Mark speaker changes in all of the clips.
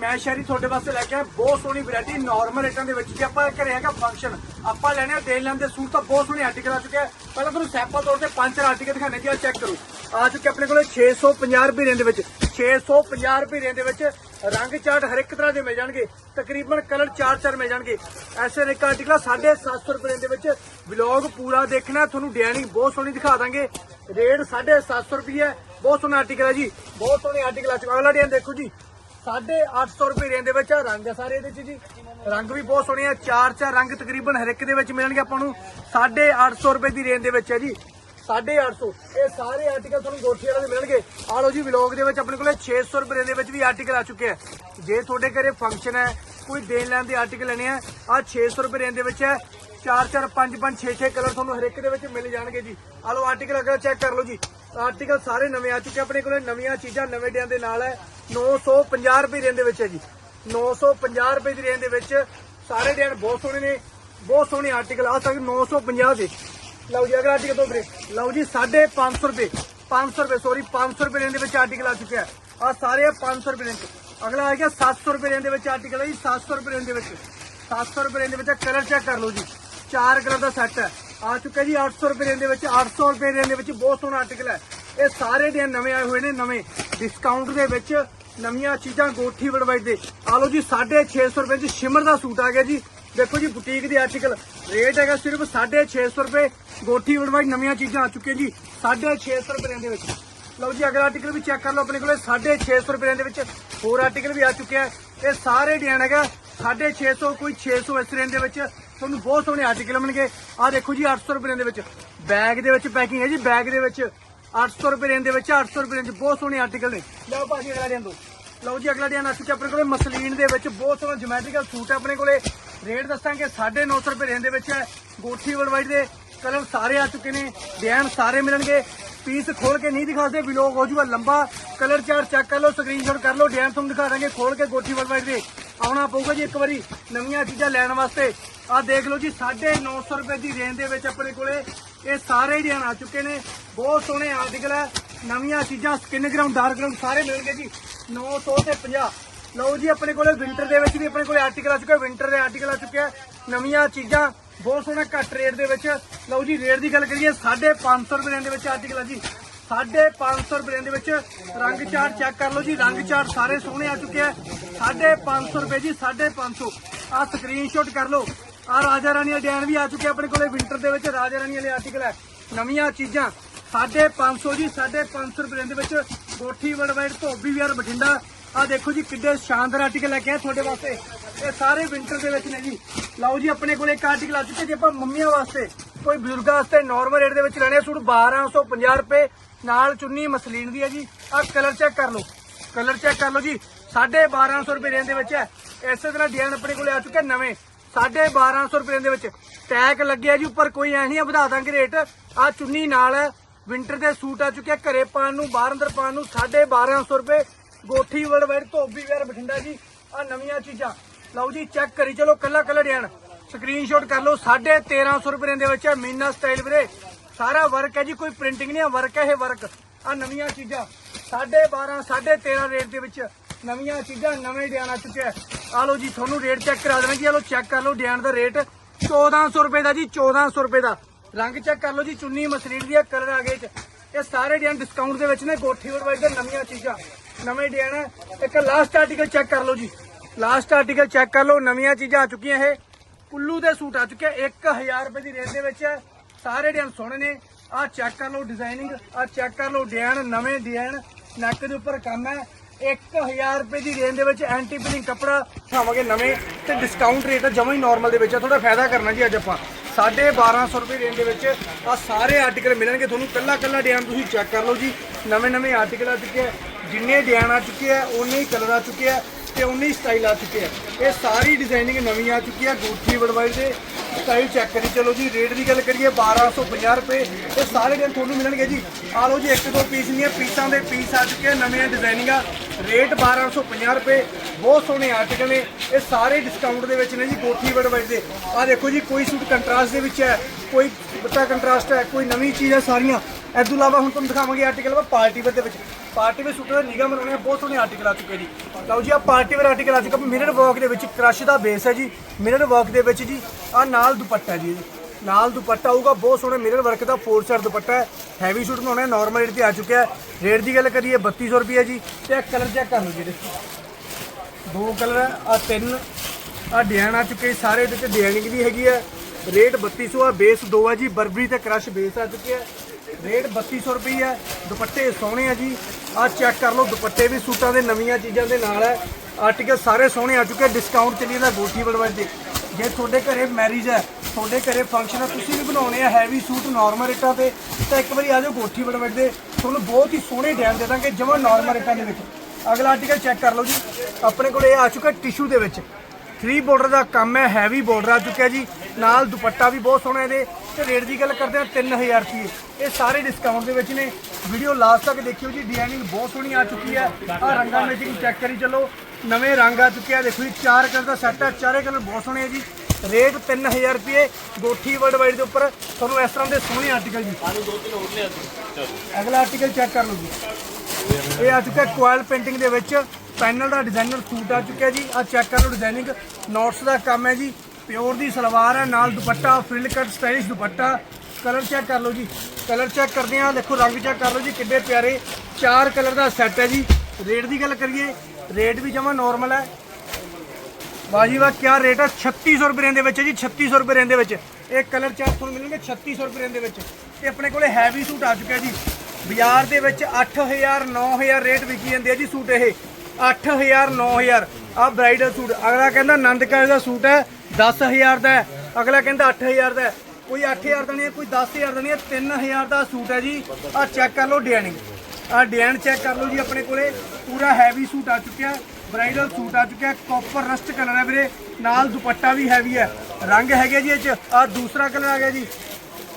Speaker 1: ਮੈਂ ਸ਼ਹਿਰੀ ਤੁਹਾਡੇ ਵਾਸਤੇ ਲੈ ਕੇ ਆਇਆ, ਬਹੁਤ ਸੋਹਣੀ ਵੈਰਾਈਟੀ ਨਾਰਮਲ ਰੇਟਾਂ ਦੇ ਵਿੱਚ ਜੇ ਆਪਾਂ ਘਰੇ ਹੈਗਾ ਫੰਕਸ਼ਨ ਆਪਾਂ ਲੈਣੇ ਆ, ਦੇਣ ਲੈਣ ਦੇ ਸੂਟ ਤਾਂ ਬਹੁਤ ਸੋਹਣੇ ਆਰਟੀਕਲ ਆ ਚੁੱਕੇ ਆ। ਪਹਿਲਾਂ ਤੁਹਾਨੂੰ ਸੈਂਪਲ ਤੌਰ ਤੇ ਪੰਜ ਚਾਰ ਆਰਟੀਕਲ ਦਿਖਾਣੇ ਜੀ ਆ ਚੈੱਕ ਕਰੋ। ਆ ਚੁੱਕੇ ਆਪਣੇ ਕੋਲੇ 650 ਰੁਪਏ ਦੇ ਵਿੱਚ 650 ਰੁਪਏ ਦੇ ਵਿੱਚ ਰੰਗ ਚਾਰਟ ਹਰ ਇੱਕ ਤਰ੍ਹਾਂ ਦੇ ਮਿਲ ਜਾਣਗੇ, ਤਕਰੀਬਨ ਕਲਰ ਚਾਰ ਚਾਰ ਮਿਲ ਜਾਣਗੇ। ਐਸੇ ਨੇ ਇੱਕ ਆਰਟੀਕਲ 750 ਰੁਪਏ ਦੇ ਵਿੱਚ ਵਲੌਗ ਪੂਰਾ ਦੇਖਣਾ, ਤੁਹਾਨੂੰ ਡਿਜ਼ਾਈਨਿੰਗ ਬਹੁਤ ਸੋਹਣੀ ਦਿਖਾ ਦਾਂਗੇ। ਰੇਟ 750 ਰੁਪਏ ਬਹੁਤ ਸੋਹਣਾ ਆਰਟੀਕਲ ਹੈ ਜੀ, ਬਹੁਤ ਸੋਹਣੇ ਆਰਟੀਕਲ ਆ ਚੁੱਕਾ ਅਗਲਾ ਡਿਜ਼ਾਈਨ ਦੇਖੋ ਜੀ 850 ਰੁਪਏ ਰੇਂਜ ਦੇ ਵਿੱਚ ਰੰਗ ਆ ਸਾਰੇ ਇਹਦੇ ਚ ਜੀ। ਰੰਗ ਵੀ ਬਹੁਤ ਸੋਹਣੇ ਆ, ਚਾਰ ਚਾਰ ਰੰਗ ਤਕਰੀਬਨ ਹਰ ਇੱਕ ਦੇ ਵਿੱਚ ਮਿਲਣਗੇ ਆਪਾਂ ਨੂੰ। 850 ਰੁਪਏ ਦੀ ਰੇਂਜ ਦੇ ਵਿੱਚ ਹੈ ਜੀ। 850 ਇਹ ਸਾਰੇ ਆਰਟੀਕਲ ਤੁਹਾਨੂੰ ਗੋਠੀ ਵਾਲੇ ਦੇ ਮਿਲਣਗੇ। ਆ ਲਓ ਜੀ ਵਲੌਗ ਦੇ ਵਿੱਚ ਆਪਣੇ ਕੋਲੇ 600 ਰੁਪਏ ਦੇ ਵਿੱਚ ਵੀ ਆਰਟੀਕਲ ਆ ਚੁੱਕੇ ਆ। ਜੇ ਤੁਹਾਡੇ ਘਰੇ ਫੰਕਸ਼ਨ ਹੈ, ਕੋਈ ਦੇਣ ਲੈਣ ਦੇ ਆਰਟੀਕਲ ਲੈਣੇ ਆ ਆ 600 ਰੁਪਏ ਰੇਂਜ ਦੇ ਵਿੱਚ ਹੈ। ਚਾਰ ਚਾਰ, ਪੰਜ ਪੰਜ 6 6 ਕਲਰ ਤੁਹਾਨੂੰ ਹਰ ਇੱਕ ਦੇ ਵਿੱਚ ਮਿਲ ਜਾਣਗੇ ਜੀ। ਆ ਲਓ ਆਰਟੀਕਲ ਅਗਲਾ ਚੈੱਕ ਕਰ ਲਓ ਜੀ। ਆਰਟੀਕਲ ਸਾਰੇ ਨਵੇਂ ਆ ਚੁੱਕੇ ਆਪਣੇ ਕੋਲੇ ਨਵੀਆਂ ਚੀਜ਼ਾਂ, ਨਵੇਂ ਡਿਆਂ ਦੇ ਨਾਲ ਹੈ। 950 ਰੁਪਏ ਰੇਂਜ ਦੇ ਵਿੱਚ ਹੈ ਜੀ। 950 ਰੁਪਏ ਦੀ ਰੇਂਜ ਦੇ ਵਿੱਚ ਸਾਰੇ ਡਿਆਂ ਬਹੁਤ ਸੋਹਣੇ ਨੇ। ਬਹੁਤ ਸੋਹਣੇ ਆਰਟੀਕਲ ਆ ਸਕਦੇ 950 ਦੇ। ਲਓ ਜੀ, ਅਗਲਾ ਆਰਟੀਕਲ ਤੋਂ ਵੀਰੇ। ਲਓ ਜੀ 550 ਰੁਪਏ। 500 ਰੁਪਏ ਸੌਰੀ 500 ਰੁਪਏ ਰੇਂਜ ਦੇ ਵਿੱਚ ਆਰਟੀਕਲ ਆ ਚੁੱਕਿਆ। ਆ ਸਾਰੇ 500 ਰੁਪਏ ਰੇਂਜ ਅਗਲਾ ਆ ਗਿਆ 700 ਰੁਪਏ ਰੇਂਜ ਦੇ ਵਿੱਚ ਆਰਟੀਕਲ ਹੈ ਜੀ 700 ਰੁਪਏ ਰੇਂਜ ਦੇ ਵਿੱਚ। 700 ਰੁਪਏ ਰੇਂਜ ਦੇ ਵਿੱਚ ਕਲਰ ਚੈੱਕ ਕਰ ਲਓ ਜੀ। ਚਾਰ ਕਲਰ ਦਾ ਸੈੱਟ ਹੈ। ਆ ਚੁੱਕਾ ਜੀ 800 ਰੁਪਏ ਰੇਂਜ ਦੇ ਵਿੱਚ 800 ਰੁਪਏ ਰੇਂਜ ਦੇ ਵਿੱਚ ਬਹੁਤ ਸੋਹਣਾ ਆਰਟੀਕਲ ਹੈ। ਇਹ ਸਾਰੇ ਦੇ ਨਵੇਂ ਆਏ ਹੋਏ ਨੇ, ਨਵੇਂ। ਡਿਸਕਾਊਂਟ ਦੇ ਵਿੱਚ ਨਵੀਆਂ ਚੀਜ਼ਾਂ ਗੋਠੀ ਵੜਵਾਈ ਦੇ। ਆ ਲਓ ਜੀ 650 ਰੁਪਏ ਚ ਸ਼ਿਮਰ ਦਾ ਸੂਟ ਆ ਗਿਆ ਜੀ। ਦੇਖੋ ਜੀ ਬੁਟੀਕ ਦੇ ਆਰਟੀਕਲ ਰੇਟ ਹੈਗਾ ਸਿਰਫ 650 ਰੁਪਏ। ਗੋਠੀ ਵੜਵਾਈ ਨਵੀਆਂ ਚੀਜ਼ਾਂ ਆ ਚੁੱਕੀਆਂ ਜੀ। 650 ਰੁਪਏ ਦੇ ਵਿੱਚ। ਲਓ ਜੀ, ਅਗਲਾ ਆਰਟੀਕਲ ਵੀ ਚੈੱਕ ਕਰ ਲਓ ਆਪਣੇ ਕੋਲੇ। 650 ਰੁਪਏ ਦੇ ਵਿੱਚ ਹੋਰ ਆਰਟੀਕਲ ਵੀ ਆ ਚੁੱਕਿਆ। ਇਹ ਸਾਰੇ ਡਿਜ਼ਾਈਨ ਹੈਗਾ। 650 ਕੋਈ 600 ਇਸ ਰੇਂਜ ਦੇ ਵਿੱਚ। ਤੁਹਾਨੂੰ ਬਹੁਤ ਸੋਹਣੇ ਆਰਟੀਕਲ ਮਿਲਣਗੇ। ਆ ਦੇਖੋ ਜੀ 800 ਰੁਪਏ ਦੇ ਵਿੱਚ। ਬੈਗ ਦੇ ਵਿੱਚ ਪੈਕਿੰਗ ਹੈ ਜੀ। ਬੈਗ ਦੇ ਵਿੱਚ 800 ਰੁਪਏ ਰੇਂਜ ਦੇ ਵਿੱਚ 800 ਰੁਪਏ ਰੇਂਜ ਬਹੁਤ ਸੋਹਣੇ ਆਰਟੀਕਲ ਨੇ। ਲਓ ਭਾਜੀ, ਅਗਲਾ ਡਿਜ਼ਾਈਨ ਦੋ। ਲਓ ਜੀ, ਅਗਲਾ ਡਿਜ਼ਾਈਨ ਆ ਚੁੱਕਿਆ ਆਪਣੇ ਕੋਲੇ। ਮਸਲੀਨ ਦੇ ਵਿੱਚ ਬਹੁਤ ਸੋਹਣਾ ਜਿਓਮੈਟ੍ਰੀਕਲ ਸੂਟ ਹੈ ਆਪਣੇ ਕੋਲੇ। ਰੇਟ ਦੱਸਾਂਗੇ 950 ਰੁਪਏ ਰੇਂਜ ਦੇ ਵਿੱਚ ਹੈ। ਗੋਠੀ ਵਲਵਾਈਟ ਦੇ ਕਲਰ ਸਾਰੇ ਆ ਚੁੱਕੇ ਨੇ। ਡਿਜ਼ਾਈਨ ਸਾਰੇ ਮਿਲਣਗੇ। ਪੀਸ ਖੋਲ ਕੇ ਨਹੀਂ ਦਿਖਾ ਸਕਦੇ ਵਲੌਗ ਹੋ ਜੂਗਾ ਲੰਬਾ। ਕਲਰ ਚਾਰ ਚੈੱਕ ਕਰ ਲਓ ਸਕਰੀਨਸ਼ਾਟ ਕਰ ਲਓ ਡਿਜ਼ਾਈਨ ਤੁਹਾਨੂੰ ਦਿਖਾ ਦਾਂਗੇ। ਖੋਲ ਕੇ ਗੋਠੀ ਵਲਵਾਈਟ ਦੇ। ਆਉਣਾ ਪਊਗਾ ਜੀ ਇੱਕ ਵਾਰੀ ਨਵੀਆਂ ਚੀਜ਼ਾਂ ਲੈਣ ਵਾਸਤੇ। ਆ ਦੇਖ ਲਓ ਜੀ 950 ਰੁਪਏ ਦੀ ਰੇਂਜ ਦੇ ਵਿੱਚ ਆਪਣੇ ਕੋਲੇ। ਇਹ ਸਾਰੇ ਡਿਜ਼ਾਈਨ ਆ ਚੁੱਕੇ ਨੇ। ਬਹੁਤ ਸੋਹਣੇ ਆਰਟੀਕਲ ਹੈ। ਨਵੀਆਂ ਚੀਜ਼ਾਂ ਸਕਿਨ ਗਰਾਊਂਡ ਡਾਰਕ ਗਰਾਊਂਡ ਸਾਰੇ ਮਿਲਣਗੇ ਜੀ। 900 ਤੇ 50 ਲਓ ਜੀ, ਆਪਣੇ ਕੋਲੇ ਵਿੰਟਰ ਦੇ ਵਿੱਚ ਵੀ, ਆਪਣੇ ਕੋਲੇ ਆਰਟੀਕਲ ਆ ਚੁੱਕਾ ਵਿੰਟਰ ਦੇ ਆਰਟੀਕਲ ਆ ਚੁੱਕਿਆ। ਨਵੀਆਂ ਚੀਜ਼ਾਂ, ਬਹੁਤ ਸੋਹਣਾ ਘੱਟ ਰੇਟ ਦੇ ਵਿੱਚ। ਲਓ ਜੀ ਰੇਟ ਦੀ ਗੱਲ ਕਰੀਏ 550 ਰੁਪਏ ਰੇਂਜ ਦੇ ਵਿੱਚ ਆਰਟੀਕਲ ਆ ਜੀ। 550 ਰੁਪਏ ਰੇਂਜ ਦੇ ਵਿੱਚ ਰੰਗ ਚਾਰ ਚੈੱਕ ਕਰ ਲਓ ਜੀ, ਰੰਗ ਚਾਰ ਸਾਰੇ ਸੋਹਣੇ ਆ ਚੁੱਕੇ ਆ। 550 ਰੁਪਏ ਜੀ 550 ਆ ਸਕਰੀਨਸ਼ਾਟ ਕਰ ਲਓ। ਆ ਰਾਜਾ ਰਾਣੀ ਦਾ ਡਿਜ਼ਾਈਨ ਵੀ ਆ ਚੁੱਕੇ ਆਪਣੇ ਕੋਲੇ ਵਿੰਟਰ ਦੇ ਵਿੱਚ ਰਾਜਾ ਰਾਣੀ ਵਾਲੇ ਆਰਟੀਕਲ ਹੈ ਨਵੀਆਂ ਚੀਜ਼ਾਂ 550 ਜੀ 550 ਰੁਪਏ ਦੇ ਵਿੱਚ ਕੋਠੀ ਵੜਵਾਈਟ ਧੋਬੀ ਵੀਰ ਬਠਿੰਡਾ। ਆ ਦੇਖੋ ਜੀ, ਕਿੱਡੇ ਸ਼ਾਨਦਾਰ ਆਰਟੀਕਲ ਲੈ ਕੇ ਆਏ ਤੁਹਾਡੇ ਵਾਸਤੇ। ਇਹ ਸਾਰੇ ਵਿੰਟਰ ਦੇ ਵਿੱਚ ਨੇ ਜੀ। ਲਓ ਜੀ, ਆਪਣੇ ਕੋਲੇ ਇੱਕ ਆਰਟੀਕਲ ਆ ਚੁੱਕੇ ਜੇ ਆਪਾਂ ਮੰਮੀਆਂ ਵਾਸਤੇ। ਕੋਈ ਬਜ਼ੁਰਗਾਂ ਵਾਸਤੇ ਨਾਰਮਲ ਰੇਟ ਦੇ ਵਿੱਚ ਲੈਣੇ ਸੂਟ 1250 ਰੁਪਏ। ਨਾਲ ਚੁੰਨੀ ਮਸਲੀਨ ਦੀ ਹੈ ਜੀ। ਆ ਕਲਰ ਚੈੱਕ ਕਰ ਲਓ। ਕਲਰ ਚੈੱਕ ਕਰ ਲਓ ਜੀ। 1250 ਰੁਪਏ ਰੇਂਜ ਦੇ ਵਿੱਚ ਹੈ। ਇਸੇ ਤਰ੍ਹਾਂ ਡਿਜ਼ਾਈਨ ਆਪਣੇ ਕੋਲੇ ਆ ਚੁੱਕੇ ਨਵੇਂ। 1250 ਰੁਪਏ ਦੇ ਵਿੱਚ। ਟੈਗ ਲੱਗਿਆ ਜੀ ਉੱਪਰ। ਕੋਈ ਐ ਨਹੀਂ ਵਧਾ ਦਾਂਗੇ ਰੇਟ ਆ ਚੁੰਨੀ ਨਾਲ ਹੈ। ਵਿੰਟਰ ਦੇ ਸੂਟ ਆ ਚੁੱਕੇ ਘਰੇ ਪਾਣ ਨੂੰ, ਬਾਹਰ ਅੰਦਰ ਪਾਣ ਨੂੰ 1250 ਰੁਪਏ। ਗੋਠੀ ਵਰਲਡ ਧੋਬੀ ਵੀਰ ਬਠਿੰਡਾ ਜੀ। ਆ ਨਵੀਆਂ ਚੀਜ਼ਾਂ। ਲਓ ਜੀ, ਚੈੱਕ ਕਰੀ, ਚਲੋ ਕੱਲਾ ਕੱਲਾ ਡਿਜ਼ਾਈਨ। ਸਕਰੀਨਸ਼ਾਟ ਕਰ ਲਓ 1350 ਰੁਪਏ ਦੇ ਵਿੱਚ ਮੀਨਾ ਸਟਾਈਲ ਵੀਰੇ। ਸਾਰਾ ਵਰਕ ਹੈ ਜੀ, ਕੋਈ ਪ੍ਰਿੰਟਿੰਗ ਨਹੀਂ ਆ ਵਰਕ ਹੈ ਇਹ ਵਰਕ ਆ ਨਵੀਆਂ ਚੀਜ਼ਾਂ। 12.5 13.5 ਰੇਟ ਦੇ ਵਿੱਚ ਨਵੀਆਂ ਚੀਜ਼ਾਂ, ਨਵੇਂ ਡਿਜ਼ਾਈਨ ਆ ਚੁੱਕਿਆ ਆ। ਆ ਲਓ ਜੀ, ਤੁਹਾਨੂੰ ਰੇਟ ਚੈੱਕ ਕਰਾ ਦੇਣਾ ਜੀ ਆ ਲਓ ਚੈੱਕ ਕਰ ਲਓ, ਡਿਜ਼ਾਈਨ ਦਾ ਰੇਟ 1400 ਰੁਪਏ ਦਾ ਜੀ 1400 ਰੁਪਏ ਦਾ। ਰੰਗ ਚੈੱਕ ਕਰ ਲਓ ਜੀ, ਚੁੰਨੀ ਮਸਲੀਨ ਦੀ ਕਲਰ ਆ ਗਏ ਚ। ਇਹ ਸਾਰੇ ਡਿਜ਼ਾਈਨ ਡਿਸਕਾਊਂਟ ਦੇ ਵਿੱਚ ਨੇ, ਗੋਠੀ ਵਰਵਾਈ ਦੇ ਨਵੀਆਂ ਚੀਜ਼ਾਂ। ਨਵੇਂ ਡਿਜ਼ਾਈਨ ਇੱਕ ਲਾਸਟ ਆਰਟੀਕਲ ਚੈੱਕ ਕਰ ਲਓ ਜੀ। ਲਾਸਟ ਆਰਟੀਕਲ ਚੈੱਕ ਕਰ ਲਓ, ਨਵੀਆਂ ਚੀਜ਼ਾਂ ਆ ਚੁੱਕੀਆਂ ਇਹ। ਕੁੱਲੂ ਦੇ ਸੂਟ ਆ ਚੁੱਕੇ 1000 ਰੁਪਏ ਦੀ ਰੇਂਜ ਦੇ ਵਿੱਚ ਸਾਰੇ ਡਿਜ਼ਾਈਨ ਸੋਹਣੇ ਨੇ। ਆ ਚੈੱਕ ਕਰ ਲਓ ਡਿਜ਼ਾਈਨਿੰਗ ਆ ਚੈੱਕ ਕਰ ਲਓ ਡਿਜ਼ਾਈਨ, ਨਵੇਂ ਡਿਜ਼ਾਈਨ। ਨੈਕ ਦੇ ਉੱਪਰ ਕੰਮ ਹੈ 1000 ਰੁਪਏ ਦੀ ਰੇਂਜ ਦੇ ਵਿੱਚ ਐਂਟੀ ਬਿਲਿੰਗ ਕੱਪੜਾ। ਖਾਵਾਂਗੇ ਨਵੇਂ ਤੇ ਡਿਸਕਾਊਂਟ ਰੇਟ ਜਮਾ ਹੀ ਨਾਰਮਲ ਦੇ ਵਿੱਚ ਥੋੜਾ ਫਾਇਦਾ ਕਰਨਾ ਜੀ ਅੱਜ ਆਪਾਂ। 1250 ਰੁਪਏ ਰੇਂਜ ਦੇ ਵਿੱਚ ਆ ਸਾਰੇ ਆਰਟੀਕਲ ਮਿਲਣਗੇ। ਤੁਹਾਨੂੰ ਕੱਲਾ ਕੱਲਾ ਡਿਜ਼ਾਈਨ ਤੁਸੀਂ ਚੈੱਕ ਕਰ ਲਓ ਜੀ। ਨਵੇਂ ਨਵੇਂ ਆਰਟੀਕਲ ਆ ਚੁੱਕੇ ਆ। ਜਿੰਨੇ ਡਿਜ਼ਾਈਨ ਆ ਚੁੱਕੇ ਆ ਉਨੇ ਹੀ ਕਲਰ ਆ ਚੁੱਕੇ ਆ ਤੇ ਉਨੇ ਹੀ ਸਟਾਈਲ ਆ ਚੁੱਕੇ ਆ। ਇਹ ਸਾਰੀ ਡਿਜ਼ਾਈਨਿੰਗ ਨਵੀਂ ਆ ਚੁੱਕੀ ਆ, ਗੂਠੀ ਵਡਵਾਈ ਦੇ। ਸਟਾਈਲ ਚੈੱਕ ਕਰੀ। ਚਲੋ ਜੀ ਰੇਟ ਦੀ ਗੱਲ ਕਰੀਏ 1250 ਰੁਪਏ। ਇਹ ਸਾਰੇ ਦਿਨ ਤੁਹਾਨੂੰ ਮਿਲਣਗੇ ਜੀ। ਆ ਲਓ ਜੀ, ਇੱਕ ਦੋ ਪੀਸ ਨਹੀਂ ਹੈ ਪੀਸਾਂ ਦੇ ਪੀਸ ਆ ਚੁੱਕੇ ਆ, ਨਵੀਆਂ ਡਿਜ਼ਾਈਨਿੰਗਾਂ ਰੇਟ 1250 ਰੁਪਏ, ਬਹੁਤ ਸੋਹਣੇ ਆਰਟੀਕਲ ਨੇ। ਇਹ ਸਾਰੇ ਡਿਸਕਾਊਂਟ ਦੇ ਵਿੱਚ ਨੇ ਜੀ ਗੋਠੀ ਵਡਵਾਈ ਦੇ। ਆ ਦੇਖੋ ਜੀ, ਕੋਈ ਸੂਟ ਕੰਟਰਾਸਟ ਦੇ ਵਿੱਚ ਹੈ, ਕੋਈ ਬੱਤਾ ਕੰਟਰਾਸਟ ਹੈ, ਕੋਈ ਨਵੀਂ ਚੀਜ਼ ਹੈ ਸਾਰੀਆਂ। ਇਸ ਤੋਂ ਇਲਾਵਾ ਹੁਣ ਤੁਹਾਨੂੰ ਦਿਖਾਵਾਂਗੇ ਆਰਟੀਕਲ ਵਾ ਪਾਰਟੀ ਵੇਅਰ ਦੇ ਵਿੱਚ। ਪਾਰਟੀ ਵੇਅਰ ਸੂਟਾਂ ਦਾ ਨਿਗਾਹ ਬਣਾਉਣੇ ਆ, ਬਹੁਤ ਸੋਹਣੇ ਆਰਟੀਕਲ ਆ ਚੁੱਕੇ ਜੀ। ਲਓ ਜੀ ਆ ਪਾਰਟੀ ਵੇਅਰ ਆਰਟੀਕਲ ਆ ਚੁੱਕਾ ਮਿਰਰ ਵਰਕ ਦੇ ਵਿੱਚ ਕ੍ਰਸ਼ ਦਾ ਬੇਸ ਹੈ ਜੀ। ਮਿਰਰ ਵਰਕ ਦੇ ਵਿੱਚ ਜੀ ਆ ਨਾਲ ਦੁਪੱਟਾ ਜੀ, ਨਾਲ ਦੁਪੱਟਾ ਆਊਗਾ, ਬਹੁਤ ਸੋਹਣਾ ਮਿਰਰ ਵਰਕ ਦਾ ਫੋਰ ਸਾਈਡ ਦੁਪੱਟਾ ਹੈ। ਹੈਵੀ ਸੂਟ ਬਣਾਉਣਾ ਨਾਰਮਲ ਰੇਟ ਤੇ ਆ ਚੁੱਕਿਆ ਹੈ। ਰੇਟ ਦੀ ਗੱਲ ਕਰੀਏ 3200 ਰੁਪਏ ਜੀ, ਤੇ ਇਹ ਕਲਰ ਚੈੱਕ ਕਰ ਲਓ ਜੀ ਦੋ ਕਲਰ ਆ ਤਿੰਨ ਆ ਡਿਜ਼ਾਈਨ ਆ ਚੁੱਕੇ ਸਾਰੇ ਇਹਦੇ 'ਤੇ ਡਿਜ਼ਾਈਨਿੰਗ ਵੀ ਹੈਗੀ ਹੈ ਰੇਟ 3200 ਆ ਬੇਸ ਦੋ ਆ ਜੀ ਬਰਬਰੀ ਤੇ ਕ੍ਰਸ਼ ਬੇਸ ਆ ਚੁੱਕਿਆ ਰੇਟ 3200 ਰੁਪਏ ਹੈ, ਦੁਪੱਟੇ ਸੋਹਣੇ ਆ ਜੀ। ਆ ਚੈੱਕ ਕਰ ਲਓ, ਦੁਪੱਟੇ ਵੀ ਸੂਟਾਂ ਦੇ ਨਵੀਆਂ ਚੀਜ਼ਾਂ ਦੇ ਨਾਲ ਹੈ। ਆਰਟੀਕਲ ਸਾਰੇ ਸੋਹਣੇ ਆ ਚੁੱਕੇ ਡਿਸਕਾਊਂਟ ਚੱਲੀ ਜਾਂਦਾ ਗੋਠੀ ਬੜਵਾਜ ਦੇ ਜੇ ਤੁਹਾਡੇ ਘਰੇ ਮੈਰਿਜ ਹੈ, ਤੁਹਾਡੇ ਘਰੇ ਫੰਕਸ਼ਨ ਹੈ, ਤੁਸੀਂ ਵੀ ਬਣਾਉਣੇ ਆ ਹੈਵੀ ਸੂਟ ਨਾਰਮਲ ਰੇਟਾਂ ਤੇ, ਤਾਂ ਇੱਕ ਵਾਰੀ ਆ ਜਾਓ ਗੋਠੀ ਬੜਵਾਜ ਦੇ ਤੁਹਾਨੂੰ ਬਹੁਤ ਹੀ ਸੋਹਣੇ ਡਿਜ਼ਾਈਨ ਦੇ ਦਾਂਗੇ, ਜਮਾਂ ਨਾਰਮਲ ਰੇਟਾਂ ਦੇ ਵਿੱਚ। ਅਗਲਾ ਆਰਟੀਕਲ ਚੈੱਕ ਕਰ ਲਓ ਜੀ। ਆਪਣੇ ਕੋਲ ਇਹ ਆ ਚੁੱਕਾ ਟਿਸ਼ੂ ਦੇ ਵਿੱਚ। 3 ਬਾਰਡਰ ਦਾ ਕੰਮ ਹੈ ਹੈਵੀ ਬਾਰਡਰ ਆ ਚੁੱਕਿਆ ਜੀ। ਨਾਲ ਦੁਪੱਟਾ ਵੀ ਬਹੁਤ ਸੋਹਣਾ ਇਹਦੇ। ਤੇ ਰੇਟ ਦੀ ਗੱਲ ਕਰਦੇ ਆ 3000 ਰੁਪਏ ਇਹ ਸਾਰੇ ਡਿਸਕਾਊਂਟ ਦੇ ਵਿੱਚ ਨੇ। ਵੀਡੀਓ ਲਾਸਟ ਤੱਕ ਦੇਖਿਓ ਜੀ ਡਿਜ਼ਾਈਨਿੰਗ ਬਹੁਤ ਸੋਹਣੀ ਆ ਚੁੱਕੀ ਹੈ। ਆ ਰੰਗਾਂ ਮੈਚਿੰਗ ਚੈੱਕ ਕਰੀ ਚੱਲੋ। ਨਵੇਂ ਰੰਗ ਆ ਚੁੱਕੇ ਆ ਦੇਖੋ ਜੀ ਚਾਰ ਕਲਰ ਦਾ ਸੈੱਟ ਹੈ ਚਾਰੇ ਕਲਰ ਬਹੁਤ ਸੋਹਣੇ ਆ ਜੀ। ਰੇਟ 3000 ਰੁਪਏ ਗੋਠੀ ਵਰਡ ਵਾਈਡ ਦੇ ਉੱਪਰ। ਤੁਹਾਨੂੰ ਇਸ ਤਰ੍ਹਾਂ ਦੇ ਸੋਹਣੇ ਆਰਟੀਕਲ ਜੀ। ਅਗਲਾ ਆਰਟੀਕਲ ਚੈੱਕ ਕਰ ਲਓ ਜੀ। ਇਹ ਆ ਚੁੱਕਾ ਕੁਆਲ ਪੇਂਟਿੰਗ ਦੇ ਵਿੱਚ। ਪੈਨਲ ਦਾ ਡਿਜ਼ਾਈਨਰ ਸੂਟ ਆ ਚੁੱਕਿਆ ਜੀ। ਆ ਚੈੱਕ ਕਰ ਲਓ ਡਿਜ਼ਾਈਨਿੰਗ ਨੋਟਸ ਦਾ ਕੰਮ ਹੈ ਜੀ। ਪਿਓਰ ਦੀ ਸਲਵਾਰ ਹੈ, ਨਾਲ dupatta frill cut stylish dupatta. Colour check ਕਰ ਲਓ ਜੀ। ਕਲਰ ਚੈੱਕ ਕਰਦੇ ਆ ਦੇਖੋ ਰੰਗ ਚੈੱਕ ਕਰ ਲਓ ਜੀ, ਕਿੱਡੇ ਪਿਆਰੇ। ਚਾਰ ਕਲਰ ਦਾ ਸੈੱਟ ਹੈ ਜੀ। ਰੇਟ ਦੀ ਗੱਲ ਕਰੀਏ ਰੇਟ ਵੀ ਜਮਾ ਨਾਰਮਲ ਹੈ। ਵਾਜੀ ਵਾ ਕੀ ਰੇਟ ਹੈ? 3600 ਰੁਪਏ ਦੇ ਵਿੱਚ ਹੈ ਜੀ 3600 ਰੁਪਏ ਦੇ ਵਿੱਚ। ਇਹ ਕਲਰ ਚਾਰਟ ਤੁਹਾਨੂੰ ਮਿਲਣਗੇ 3600 ਰੁਪਏ ਦੇ ਵਿੱਚ। ਤੇ ਆਪਣੇ ਕੋਲੇ ਹੈਵੀ ਸੂਟ ਆ ਚੁੱਕਿਆ ਜੀ। ਬਾਜ਼ਾਰ ਦੇ ਵਿੱਚ 8000 9000 ਰੇਟ ਵਿਕੀ ਜਾਂਦੇ ਆ ਜੀ ਸੂਟ ਇਹ। 8000 9000 ਆ ਬ੍ਰਾਈਡਲ ਸੂਟ। ਅਗਲਾ ਕਹਿੰਦਾ ਆਨੰਦ ਕਾਲਜ ਦਾ ਸੂਟ ਹੈ 10000 ਦਾ ਹੈ। ਅਗਲਾ ਕਹਿੰਦਾ 8000 ਦਾ ਹੈ। ਕੋਈ 8000 ਦਾ ਨਹੀਂ ਹੈ, ਕੋਈ 10000 ਦਾ ਨਹੀਂ ਹੈ 3000 ਦਾ ਸੂਟ ਹੈ ਜੀ। ਆ ਚੈੱਕ ਕਰ ਲਓ ਡਿਜ਼ਾਈਨਿੰਗ ਆ ਡਿਜ਼ਾਈਨ ਚੈੱਕ ਕਰ ਲਓ ਜੀ ਆਪਣੇ ਕੋਲੇ। ਪੂਰਾ ਹੈਵੀ ਸੂਟ ਆ ਚੁੱਕਿਆ ਬ੍ਰਾਈਡਲ ਸੂਟ ਆ ਚੁੱਕਿਆ ਕਾਪਰ ਰਸਟ ਕਲਰ ਹੈ ਵੀਰੇ। ਨਾਲ ਦੁਪੱਟਾ ਵੀ ਹੈਵੀ ਹੈ। ਰੰਗ ਹੈਗੇ ਜੀ ਇਹ ਚ। ਆ ਦੂਸਰਾ ਕਲਰ ਆ ਗਿਆ ਜੀ।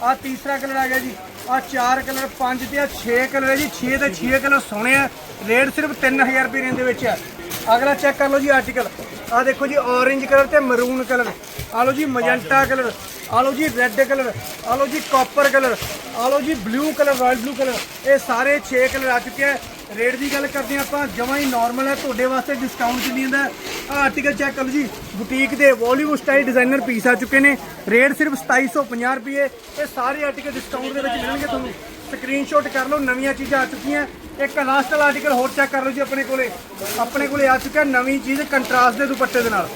Speaker 1: ਆ ਤੀਸਰਾ ਕਲਰ ਆ ਗਿਆ ਜੀ। ਆ ਚਾਰ ਕਲਰ ਪੰਜ ਤੇ ਆ 6 ਕਲਰ ਹੈ ਜੀ। 6 ਤੇ 6 ਕਲਰ ਸੋਹਣੇ ਆ। ਰੇਟ ਸਿਰਫ 3000 ਰੁਪਏ ਰੇਂਜ ਦੇ ਵਿੱਚ ਹੈ। ਅਗਲਾ ਚੈੱਕ ਕਰ ਲਓ ਜੀ ਆਰਟੀਕਲ ਆ ਦੇਖੋ ਜੀ ਔਰੇਂਜ ਕਲਰ ਤੇ ਮਰੂਨ ਕਲਰ ਆ ਲਓ ਜੀ ਮਜੰਟਾ ਕਲਰ ਆ ਲਓ ਜੀ ਰੈੱਡ ਕਲਰ ਆ ਲਓ ਜੀ ਕਾਪਰ ਕਲਰ ਆ ਲਓ ਜੀ blue colour royal blue colour ਇਹ ਸਾਰੇ 6 ਕਲਰ ਆ ਚੁੱਕੇ ਆ। ਰੇਟ ਦੀ ਗੱਲ ਕਰਦੇ ਹਾਂ ਆਪਾਂ, ਜਮਾਂ ਹੀ ਨਾਰਮਲ ਹੈ, ਤੁਹਾਡੇ ਵਾਸਤੇ ਡਿਸਕਾਊਂਟ ਚੱਲੀ ਜਾਂਦਾ ਆ ਆਰਟੀਕਲ ਚੈੱਕ ਕਰ ਲਓ ਜੀ ਬੁਟੀਕ ਦੇ ਵੋਲੀਵੁੱਡ ਸਟਾਈਲ ਡਿਜ਼ਾਈਨਰ ਪੀਸ ਆ ਚੁੱਕੇ ਨੇ। ਰੇਟ ਸਿਰਫ 2750 ਰੁਪਏ। ਇਹ ਸਾਰੇ ਆਰਟੀਕਲ ਡਿਸਕਾਊਂਟ ਦੇ ਵਿੱਚ ਮਿਲਣਗੇ ਤੁਹਾਨੂੰ। ਸਕਰੀਨਸ਼ਾਟ ਕਰ ਲਓ, ਨਵੀਆਂ ਚੀਜ਼ਾਂ ਆ ਚੁੱਕੀਆਂ। ਇੱਕ ਲਾਸਟ ਵਾਲਾ ਆਰਟੀਕਲ ਹੋਰ ਚੈੱਕ ਕਰ ਲਓ ਜੀ ਆਪਣੇ ਕੋਲੇ। ਆਪਣੇ ਕੋਲੇ ਆ ਚੁੱਕਾ ਨਵੀਂ ਚੀਜ਼ ਕੰਟਰਾਸਟ ਦੇ ਦੁਪੱਟੇ ਦੇ ਨਾਲ।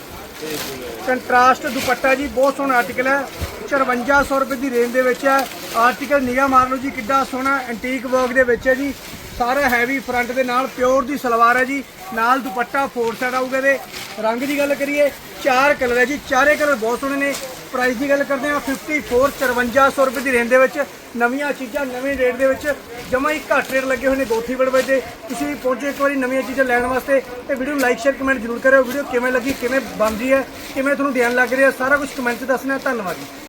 Speaker 1: ਕੰਟਰਾਸਟ ਦੁਪੱਟਾ ਜੀ, ਬਹੁਤ ਸੋਹਣਾ ਆਰਟੀਕਲ ਹੈ। 5400 ਰੁਪਏ ਦੀ ਰੇਂਜ ਦੇ ਵਿੱਚ ਹੈ। ਆਰਟੀਕਲ ਨਿਗਾਹ ਮਾਰ ਲਓ ਜੀ, ਕਿੱਡਾ ਸੋਹਣਾ ਐਂਟੀਕ ਵਰਕ ਦੇ ਵਿੱਚ ਹੈ ਜੀ। ਸਾਰਾ ਹੈਵੀ ਫਰੰਟ ਦੇ ਨਾਲ ਪਿਓਰ ਦੀ ਸਲਵਾਰ ਹੈ ਜੀ। ਨਾਲ ਦੁਪੱਟਾ ਫੋਰ ਸਾਈਡ ਆਊਗਾ ਇਹਦੇ। ਰੰਗ ਦੀ ਗੱਲ ਕਰੀਏ, ਚਾਰ ਕਲਰ ਹੈ ਜੀ। ਚਾਰੇ ਕਲਰ ਬਹੁਤ ਸੋਹਣੇ ਨੇ। ਪ੍ਰਾਈਸ ਦੀ ਗੱਲ ਕਰਦੇ ਹਾਂ 54 5400 ਰੁਪਏ ਦੀ ਰੇਂਜ ਦੇ ਵਿੱਚ ਨਵੀਆਂ ਚੀਜ਼ਾਂ, ਨਵੇਂ ਰੇਟ ਦੇ ਵਿੱਚ ਜਮਾ ਹੀ ਘੱਟ ਰੇਟ ਲੱਗੇ ਹੋਏ ਨੇ ਗੋਥੀ ਬੜਵੇ ਦੇ ਤੁਸੀਂ ਵੀ ਪਹੁੰਚੋ ਇੱਕ ਵਾਰੀ ਨਵੀਆਂ ਚੀਜ਼ਾਂ ਲੈਣ ਵਾਸਤੇ ਤੇ ਵੀਡੀਓ ਨੂੰ ਲਾਈਕ ਸ਼ੇਅਰ ਕਮੈਂਟ ਜ਼ਰੂਰ ਕਰਿਓ। ਵੀਡੀਓ ਕਿਵੇਂ ਲੱਗੀ, ਕਿਵੇਂ ਬਣਦੀ ਹੈ, ਕਿਵੇਂ ਤੁਹਾਨੂੰ ਧਿਆਨ ਲੱਗ ਰਿਹਾ, ਸਾਰਾ ਕੁਝ ਕਮੈਂਟ 'ਚ ਦੱਸਣਾ ਧੰਨਵਾਦ ਜੀ।